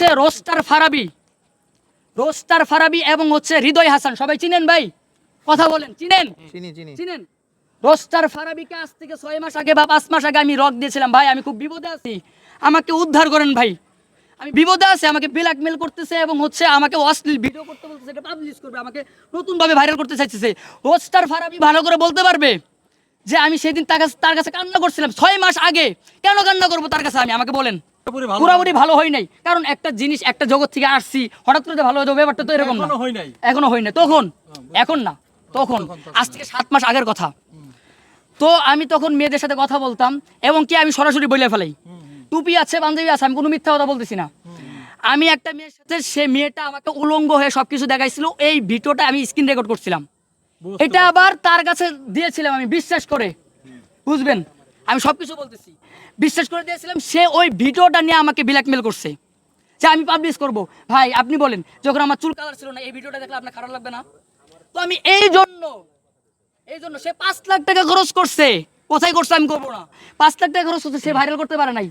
হচ্ছে roaster Farabi. Roaster Farabi এবং হচ্ছে হৃদয় হাসান। সবাই চিনেন ভাই? কথা বলেন চিনেন? চিনি চিনি। চিনেন? রোস্টার ফারাবিকে আজ থেকে ছয় মাস আগে বা পাঁচ মাস আগে আমি রক দিয়েছিলাম। ভাই আমি খুব বিপদে আছি। আমাকে উদ্ধার করেন ভাই। আমি বিপদে আছি আমাকে ব্ল্যাকমেল করতেছে এবং হচ্ছে আমাকে অশ্লীল ভিডিও করতে বলতেছে এটা পাবলিশ করবে আমাকে নতুনভাবে ভাইরাল করতে চাইতেছে। রোস্টার ফারাবি ভালো করে বলতে পারবে যে আমি সেদিন তার কাছে তার কাছে কান্না করছিলাম। ছয় মাস আগে। কেন কান্না করব তার কাছে আমি? আমাকে বলেন। পুরোপুরি ভালো হয় নাই। কারণ একটা জিনিস একটা জগৎ থেকে আসছি হঠাৎ করে ভালো হয়ে যাবে ব্যাপারটা তো এরকম না। এখনও হয় নাই। এখনও না তখন এখন না তখন। আজ থেকে সাত মাস আগের কথা। তো আমি তখন মেয়েদের সাথে কথা বলতাম এবং কি আমি সরাসরি বলে ফেলাই। টুপি আছে বান্ধবী আছে আমি কোনো মিথ্যা কথা বলতেছি না। আমি একটা মেয়ের সাথে সে মেয়েটা আমাকে উলঙ্গ হয়ে সবকিছু দেখাইছিল এই ভিডিওটা আমি স্ক্রিন রেকর্ড করছিলাম। এটা আবার তার কাছে দিয়েছিলাম আমি বিশ্বাস করে। বুঝবেন? আমি সবকিছু বলতেছি। বিশ্বাস করে দিয়েছিলাম, সে ওই ভিডিওটা নিয়ে আমাকে ব্ল্যাকমেল করছে। যে আমি পাবলিশ করব। ভাই, আপনি বলেন, যখন আমার চুল কালার ছিল না, এই ভিডিওটা দেখলে আপনার খারাপ লাগবে না? তো আমি এই জন্য এই জন্য সে পাঁচ লাখ টাকা খরচ করছে। কোথায় করছে আমি করব না। পাঁচ লাখ টাকা খরচ করছে সে ভাইরাল করতে পারে নাই।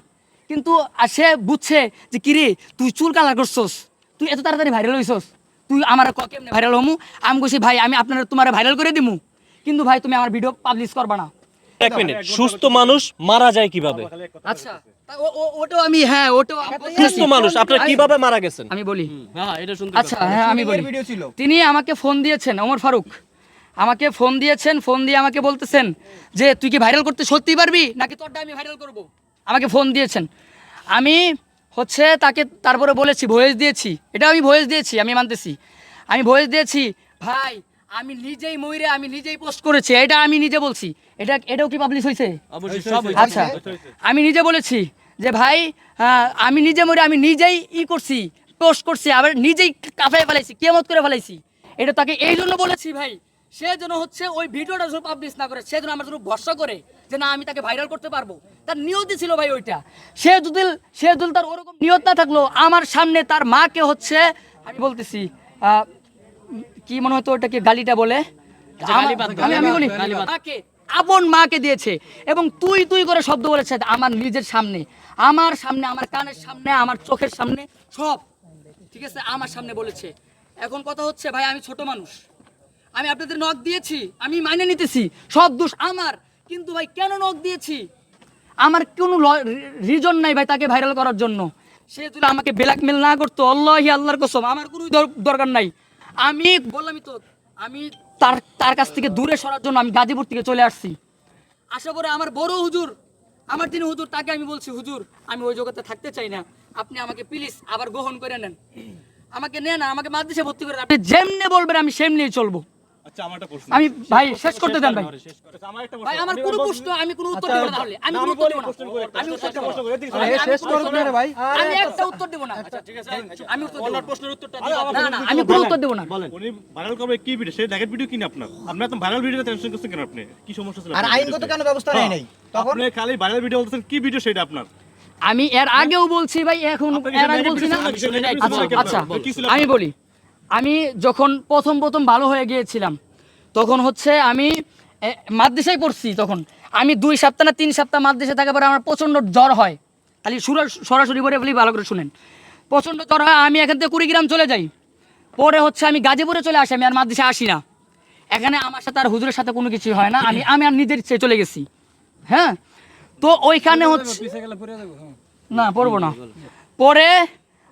কিন্তু সে বুঝছে যে, কিরে, তুই চুল কালার করছস। তুই এত তাড়াতাড়ি ভাইরাল হইছস। তুই আমার কেমনে ভাইরাল হমু? আমি বলছি, ভাই, আমি আপনার তোমার ভাইরাল করে দিমু। কিন্তু ভাই, তুমি আমার ভিডিও পাবলিশ করবা না। এক মিনিট। সুস্থ মানুষ মারা যায় কীভাবে? আচ্ছা তা ও- ও- ওটাও আমি হ্যাঁ ওটাও সুস্থ মানুষ আপনার কীভাবে মারা গেছেন? আমি বলি। হ্যাঁ এটা শুনতে আচ্ছা হ্যাঁ আমি বলি। তিনি আমাকে ফোন দিয়েছেন ওমর ফারুক। আমাকে ফোন দিয়েছেন ফোন দিয়ে আমাকে বলতেছেন যে তুই কি ভাইরাল করতে সত্যি পারবি? নাকি তোরটা আমি ভাইরাল করব? আমাকে ফোন দিয়েছেন। আমি হচ্ছে তাকে তারপরে বলেছি ভয়েস দিয়েছি। এটা আমি ভয়েস দিয়েছি আমি মানতেছি। আমি ভয়েস দিয়েছি ভাই আমি নিজেই ময়ূরে আমি নিজেই পোস্ট করেছি এটা আমি নিজে বলছি। এটা এটাও কি পাবলিশ হয়েছে আচ্ছা আমি নিজে বলেছি যে ভাই আমি নিজে মরে আমি নিজেই ই করছি পোস্ট করছি আবার নিজেই কাফায় ফেলাইছি কেমত করে ফেলাইছি। এটা তাকে এই জন্য বলেছি ভাই সে যেন হচ্ছে ওই ভিডিওটা যেন পাবলিশ না করে সে যেন আমার জন্য ভরসা করে যে না আমি তাকে ভাইরাল করতে পারব। তার নিয়তই ছিল ভাই ওইটা। সে যদি সে যদি তার ওরকম নিয়ত না থাকল আমার সামনে তার মাকে হচ্ছে আমি বলতেছি আহ, কি মনে হতো ওটাকে গালিটা বলে? আমি আমি বলি মাকে আপন মাকে দিয়েছে এবং তুই তুই করে শব্দ বলেছে আমার নিজের সামনে। আমার সামনে আমার কানের সামনে আমার চোখের সামনে সব। ঠিক আছে? আমার সামনে বলেছে। এখন কথা হচ্ছে ভাই আমি ছোট মানুষ। আমি আপনাদের নখ দিয়েছি আমি মাইনে নিতেছি সব দোষ আমার। কিন্তু ভাই কেন নখ দিয়েছি? আমার কোনো রিজন নাই ভাই তাকে ভাইরাল করার জন্য। সে যদি আমাকে ব্ল্যাকমেল না করতো আল্লাহি আল্লাহর কসম আমার কোনো দর- দরকার নাই। আমি বললামই তো, আমি তার তার কাছ থেকে দূরে সরার জন্য আমি গাজীপুর থেকে চলে আসছি। আশা করে আমার বড় হুজুর, আমার যিনি হুজুর, তাকে আমি বলছি, হুজুর, আমি ওই জগতে থাকতে চাই না। আপনি আমাকে প্লিজ আবার গ্রহণ করে নেন। আমাকে নেন, আমাকে মাদ্রাসে ভর্তি করে আপনি যেমনি বলবেন, আমি সেমনি চলবো। আচ্ছা আমি ভাই শেষ করতে দেন ভাই। আচ্ছা, আমার একটা ভাই আমার কোনো প্রশ্ন আমি কোনো উত্তর দেব না তাহলে। আমি কোনো উত্তর দেব না। আমি উত্তর শেষ করুন রে ভাই। আমি একটা উত্তর দেব না। ঠিক আছে আমি উত্তর দেব প্রশ্নের উত্তরটা না না আমি কোনো উত্তর দেব না। উনি ভাইরাল করবে কি ভিডিও সে দেখেন ভিডিও কিনে আপনার। আপনি তো ভাইরাল ভিডিও টেনশন করছেন কেন আপনি? কি সমস্যা ছিল আর আইনগত কেন ব্যবস্থা নাই? তখন? আপনি খালি ভাইরাল ভিডিও বলতেছেন কি ভিডিও সেটা আপনার? আমি এর আগেও বলছি ভাই এখন এর আগে বলছি না। আচ্ছা আচ্ছা আমি বলি। আমি যখন প্রথম প্রথম ভালো হয়ে গিয়েছিলাম তখন হচ্ছে আমি মাদ্রাসায় পড়ছি তখন। আমি দুই সপ্তাহ না তিন সপ্তাহ মাদ্রাসায় থাকার পরে আমার প্রচণ্ড জ্বর হয়। খালি সুরা- সরাসরি বলে বলি ভালো করে শুনেন। প্রচণ্ড জ্বর হয় আমি এখান থেকে কুড়িগ্রাম চলে যাই। পরে হচ্ছে আমি গাজীপুরে চলে আসি আমি আর মাদ্রাসায় আসি না। এখানে আমার সাথে আর হুজুরের সাথে কোনো কিছু হয় না আমি আমি আর নিজের ইচ্ছে চলে গেছি। হ্যাঁ? তো ওইখানে হচ্ছে না পড়ব না। পরে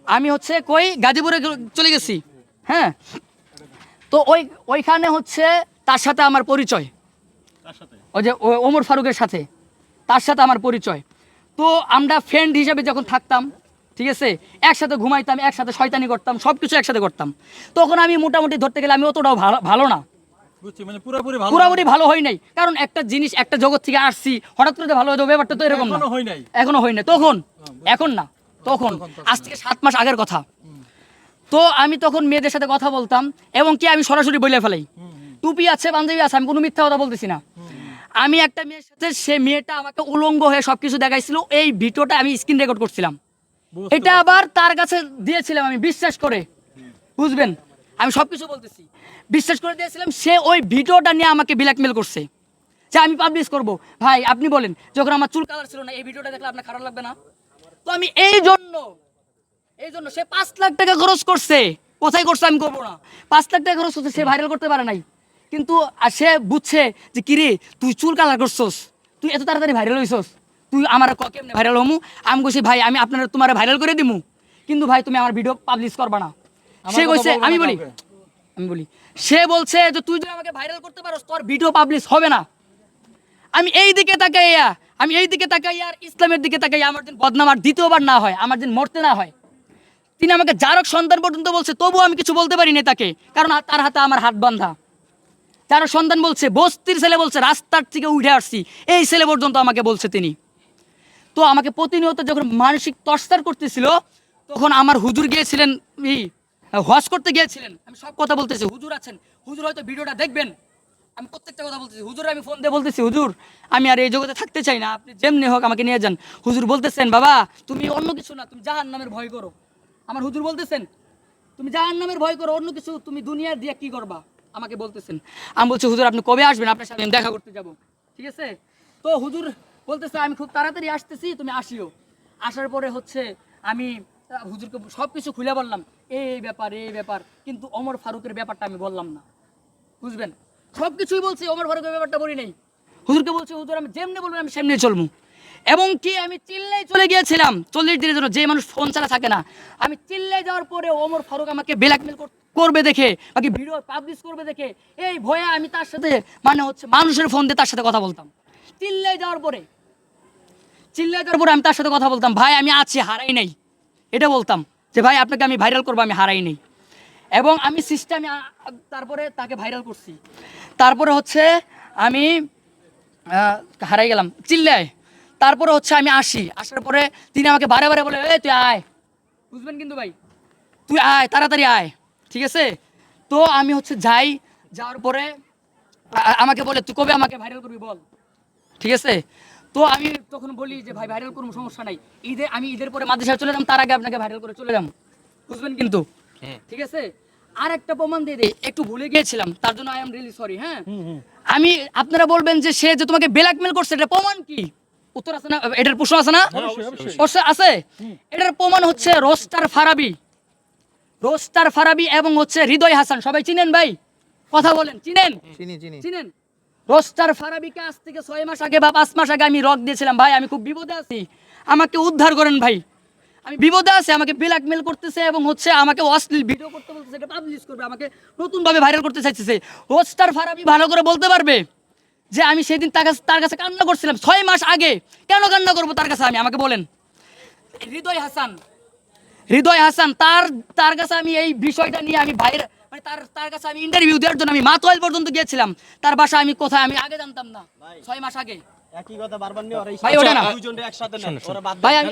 আমি হচ্ছে কই? গাজীপুরে চলে গেছি। হ্যাঁ? তো ওই ওইখানে হচ্ছে তার সাথে আমার পরিচয়। ওই যে ওমর ফারুকের সাথে। তার সাথে আমার পরিচয়। তো আমরা ফ্রেন্ড হিসেবে যখন থাকতাম ঠিক আছে? একসাথে ঘুমাইতাম একসাথে শয়তানি করতাম সব কিছু একসাথে করতাম। তখন আমি মোটামুটি ধরতে গেলে আমি অতটাও ভালো ভালো না। মানে পুরোপুরি ভালো হয় নাই। কারণ একটা জিনিস একটা জগৎ থেকে আসছি হঠাৎ করে ভালো হয়ে যাবে ব্যাপারটা তো এরকম না। এখনও হয় নাই। এখনও হয় না তখন এখন না তখন। আজ থেকে সাত মাস আগের কথা। তো আমি তখন মেয়েদের সাথে কথা বলতাম এবং কি আমি সরাসরি বলে ফেলাই। টুপি আছে বান্ধবী আছে আমি কোনো মিথ্যা কথা বলতেছি না। আমি একটা মেয়ের সাথে সে মেয়েটা আমাকে উলঙ্গ হয়ে সব কিছু দেখাইছিল এই ভিডিওটা আমি স্ক্রিন রেকর্ড করছিলাম। এটা আবার তার কাছে দিয়েছিলাম আমি বিশ্বাস করে। বুঝবেন? আমি সব কিছু বলতেছি। বিশ্বাস করে দিয়েছিলাম সে ওই ভিডিওটা নিয়ে আমাকে ব্ল্যাকমেল করছে। যে আমি পাবলিশ করব। ভাই আপনি বলেন যখন আমার চুল কালার ছিল না এই ভিডিওটা দেখলে আপনার খারাপ লাগবে না? তো আমি এই জন্য এই জন্য সে পাঁচ লাখ টাকা খরচ করছে। কোথায় করছে আমি করব না। পাঁচ লাখ টাকা খরচ করছে সে ভাইরাল করতে পারে নাই। কিন্তু আর সে বুঝছে যে কিরে তুই চুল কালার করছস তুই এত তাড়াতাড়ি ভাইরাল হইছস তুই আমার ক- কেমনে ভাইরাল হমু? আমি কইছি ভাই আমি আপনার তোমার ভাইরাল করে দিমু। কিন্তু ভাই তুমি আমার ভিডিও পাবলিশ করবা না। সে কইছে আমি বলি আমি বলি সে বলছে যে তুই যদি আমাকে ভাইরাল করতে পারোস তোর ভিডিও পাবলিশ হবে না। আমি এই দিকে তাকাইয়া আমি এই দিকে তাকাইয়া আর ইসলামের দিকে তাকাইয়া আমার দিন বদনাম আর দ্বিতীয়বার না হয় আমার দিন মরতে না হয়। তিনি আমাকে জারক সন্তান পর্যন্ত বলছে, তবুও আমি কিছু বলতে পারিনি তাকে, কারণ তার হাতে আমার হাত বান্ধা জারক সন্তান বলছে, বস্তির ছেলে বলছে, রাস্তার থেকে উঠে আসছি। এই ছেলে পর্যন্ত আমাকে বলছে তিনি। তো আমাকে প্রতিনিয়ত যখন মানসিক টর্চার করতেছিল, তখন আমার হুজুর গিয়েছিলেন এই হজ করতে গিয়েছিলেন। আমি সব কথা বলতেছি, হুজুর আছেন। হুজুর হয়তো ভিডিওটা দেখবেন। আমি প্রত্যেকটা কথা বলতেছি। হুজুর, আমি ফোন দিয়ে বলতেছি, হুজুর, আমি আর এই জগতে থাকতে চাই না। আপনি যেমনি হোক আমাকে নিয়ে যান। হুজুর বলতেছেন, বাবা, তুমি অন্য কিছু না, তুমি জাহান নামের ভয় করো। আমার হুজুর বলতেছেন, তুমি জাহান নামের ভয় করো, অন্য কিছু তুমি দুনিয়ার দিয়ে কি করবা? আমাকে বলতেছেন। আমি বলছি, হুজুর, আপনি কবে আসবেন? আপনার সাথে দেখা করতে যাব। ঠিক আছে? তো হুজুর বলতেছে, আমি খুব তাড়াতাড়ি আসতেছি, তুমি আসিও। আসার পরে হচ্ছে আমি হুজুরকে সব কিছু খুলে বললাম, এই ব্যাপার এই ব্যাপার। কিন্তু অমর ফারুকের ব্যাপারটা আমি বললাম না। বুঝবেন? সব কিছুই বলছি, ওমর ফারুকের ব্যাপারটা বলি নাই। হুজুরকে বলছি, হুজুর, আমি যেমনি বলবেন, আমি সেমনি চলবো। এবং কি আমি চিল্লাই চলে গিয়েছিলাম, চল্লিশ দিনের জন্য যে মানুষ ফোন ছাড়া থাকে না। আমি চিল্লাই যাওয়ার পরে ওমর ফারুক আমাকে ব্ল্যাকমেল করবে দেখে বাকি ভিডিও পাবলিশ করবে দেখে, এই ভয়ে আমি তার সাথে মানে হচ্ছে মানুষের ফোন দিয়ে তার সাথে কথা বলতাম। চিল্লাই যাওয়ার পরে চিল্লাই যাওয়ার পরে আমি তার সাথে কথা বলতাম, ভাই, আমি আছি, হারাই নাই। এটা বলতাম যে, ভাই, আপনাকে আমি ভাইরাল করব, আমি হারাই নেই। এবং আমি সিস্টেমে তারপরে তাকে ভাইরাল করছি। তারপরে হচ্ছে আমি হারাই গেলাম। চিল্লায়। তারপরে হচ্ছে আমি আসি। আসার পরে তিনি আমাকে বারে বারে বলে এই তুই আয়। বুঝবেন কিন্তু ভাই? তুই আয় তাড়াতাড়ি আয়। ঠিক আছে? তো আমি হচ্ছে যাই। যাওয়ার পরে আমাকে বলে তুই কবে আমাকে ভাইরাল করবি বল। ঠিক আছে? তো আমি তখন বলি যে ভাই ভাইরাল করব সমস্যা নাই। ঈদে আমি ঈদের পরে মাদ্রাসায় চলে যাম তার আগে আপনাকে ভাইরাল করে চলে যাম বুঝবেন কিন্তু? ঠিক আছে? আর একটা প্রমাণ দিয়ে দিই একটু ভুলে গিয়েছিলাম তার জন্য আই এম রিয়েলি সরি হ্যাঁ? আমি আপনারা বলবেন যে সে যে তোমাকে ব্ল্যাকমেল করছে এটা প্রমাণ কি? উত্তর আছে না? এটার প্রশ্ন আছে না? অবশ্যই আছে। এটার প্রমাণ হচ্ছে রোস্টার ফারাবি। রোস্টার ফারাবি এবং হচ্ছে হৃদয় হাসান। সবাই চিনেন ভাই? কথা বলেন চিনেন? চিনি চিনি। চিনেন? রোস্টার ফারাবিকে আজ থেকে ছয় মাস আগে বা পাঁচ মাস আগে আমি রক দিয়েছিলাম। ভাই আমি খুব বিপদে আছি। আমাকে উদ্ধার করেন ভাই। আমি বিপদে আছি আমাকে ব্ল্যাকমেল করতেছে এবং হচ্ছে আমাকে অশ্লীল ভিডিও করতে বলতেছে এটা পাবলিশ করবে আমাকে নতুনভাবে ভাইরাল করতে চাইতেছে। রোস্টার ফারাবি ভালো করে বলতে পারবে? যে আমি সেদিন তার কাছে তার কাছে কান্না করছিলাম ছয় মাস আগে। কেন কান্না করব তার কাছে আমি? আমাকে বলেন। হৃদয় হাসান। হৃদয় হাসান তার তার কাছে আমি এই বিষয়টা নিয়ে আমি বাইরে মানে তার তার কাছে আমি ইন্টারভিউ দেওয়ার জন্য আমি মাতোয়াল পর্যন্ত গিয়েছিলাম। তার বাসা আমি কোথায়? আমি আগে জানতাম না। ছয় মাস আগে। ভাই ওটা না। দুইজনের একসাথে নেন। ওরা বাদ ভাই আমি